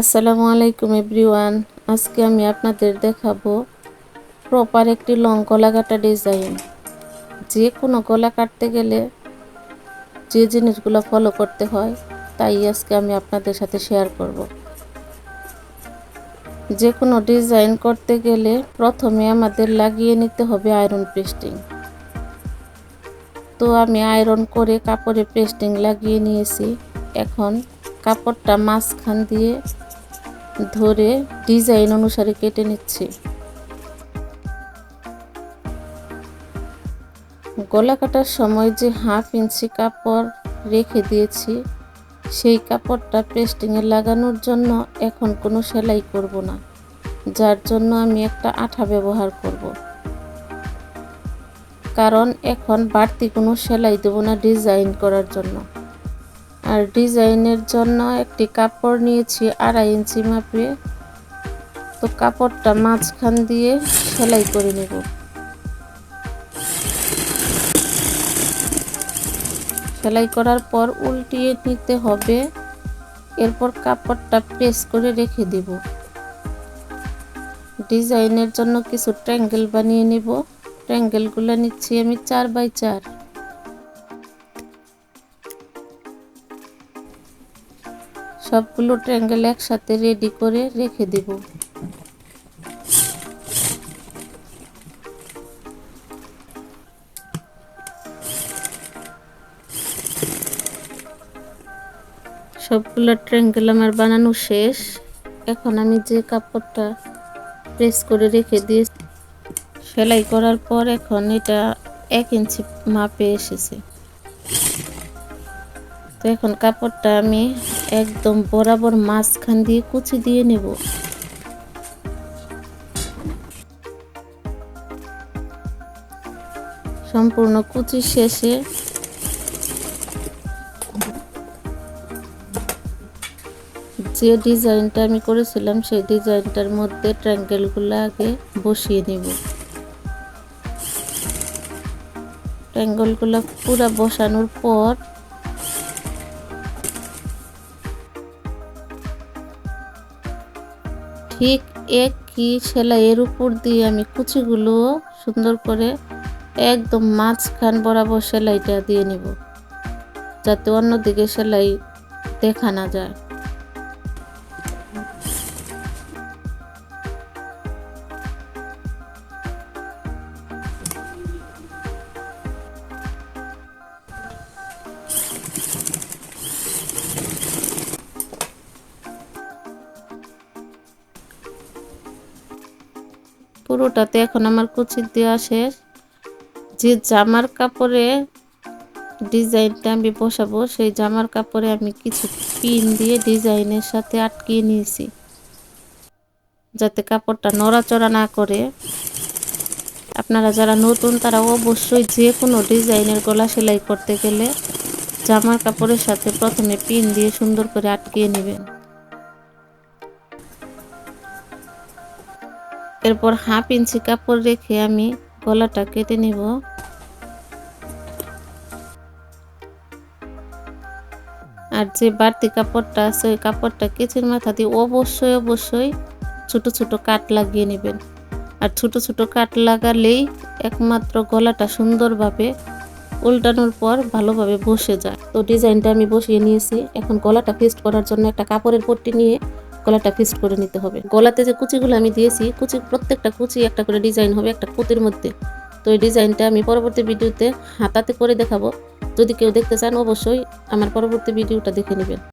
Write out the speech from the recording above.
আসসালামু আলাইকুম এভরিওয়ান। আজকে আমি আপনাদের দেখাবো প্রপার একটি লং গলা কাটা ডিজাইন যে কোনো গলা কাটতে গেলে যে জিনিসগুলো ফলো করতে হয়, তাই আজকে আমি আপনাদের সাথে শেয়ার করব। যে কোনো ডিজাইন করতে গেলে প্রথমে আমাদের লাগিয়ে নিতে হবে আয়রন পেস্টিং তো আমি আয়রন করে কাপড়ে পেস্টিং লাগিয়ে নিয়েছি। এখন কাপড়টা মাঝখান দিয়ে ধরে ডিজাইন অনুসারে কেটে নিচ্ছি। গলা কাটার সময় যে হাফ ইঞ্চি কাপড় রেখে দিয়েছি, সেই কাপড়টা পেস্টিংয়ে লাগানোর জন্য এখন কোনো সেলাই করব না, যার জন্য আমি একটা আঠা ব্যবহার করব। কারণ এখন বাড়তি কোনো সেলাই দেবো না ডিজাইন করার জন্য। আর ডিজাইনের জন্য একটি কাপড় নিয়েছি আড়াই ইঞ্চি মাপে। তো কাপড়টা মাঝখান দিয়ে সেলাই করে নেব। সেলাই করার পর উল্টিয়ে নিতে হবে। এরপর কাপড়টা প্রেস করে রেখে দিব। ডিজাইনের জন্য কিছু ট্র্যাঙ্গেল বানিয়ে নেব। ট্র্যাঙ্গেলগুলো নিচ্ছি আমি চার বাই চার। সবগুলো ট্রায়াঙ্গেল একসাথে রেডি করে রেখে দেব। সবগুলো ট্রায়াঙ্গেল আমার বানানো শেষ। এখন আমি যে কাপড়টা প্রেস করে রেখে দিয়ে সেলাই করার পর এখন এটা এক ইঞ্চি মাপে এসেছে। তো এখন কাপড়টা আমি একদম বরাবর মাঝখান দিয়ে কুচি দিয়ে নেব। সম্পূর্ণ কুচি শেষে যে ডিজাইনটা আমি করেছিলাম, সেই ডিজাইনটার মধ্যে ট্র্যাঙ্গেলগুলো আগে বসিয়ে নেব। ট্র্যাঙ্গেলগুলো পুরো বসানোর পর ঠিক একই সেলাইয়ের উপর দিয়ে আমি কুচিগুলো সুন্দর করে একদম মাঝখান বরাবর সেলাইটা দিয়ে নিব, যাতে অন্যদিকে সেলাই দেখা না যায়। পুরোটাতে এখন আমার কুচি দেওয়া শেষ। যে জামার কাপড়ে ডিজাইনটা আমি বসাবো, সেই জামার কাপড়ে আমি কিছু পিন দিয়ে ডিজাইনের সাথে আটকিয়ে নিয়েছি। যাতে কাপড়টা নড়াচড়া না করে। আপনারা যারা নতুন, তারা অবশ্যই যে কোনো ডিজাইনের গলা সেলাই করতে গেলে জামার কাপড়ের সাথে প্রথমে পিন দিয়ে সুন্দর করে আটকিয়ে নেবেন। এরপর হাফ ইঞ্চি কাপড় রেখে আমি গলাটা কেটে নিব। আর যে বাড়তি কাপড়টা আছে, ওই কাপড়টা কেচের মাথা দিয়ে অবশ্যই অবশ্যই ছোট ছোট কাট লাগিয়ে নেবেন। আর ছোট ছোট কাট লাগালেই একমাত্র গলাটা সুন্দরভাবে উল্টানোর পর ভালোভাবে বসে যায়। তো ডিজাইনটা আমি বসিয়ে নিয়েছি। এখন গলাটা ফিস্ট করার জন্য একটা কাপড়ের পট্টি নিয়ে গলাটা ফিক্সড করে নিতে হবে। গলাতে যে কুচিগুলো আমি দিয়েছি, কুচি প্রত্যেকটা কুচি একটা করে ডিজাইন হবে একটা কুতির মধ্যে। তো এই ডিজাইনটা আমি পরবর্তী ভিডিওতে হাতাতে করে দেখাবো। যদি কেউ দেখতে চান, অবশ্যই আমার পরবর্তী ভিডিওটা দেখে নেবেন।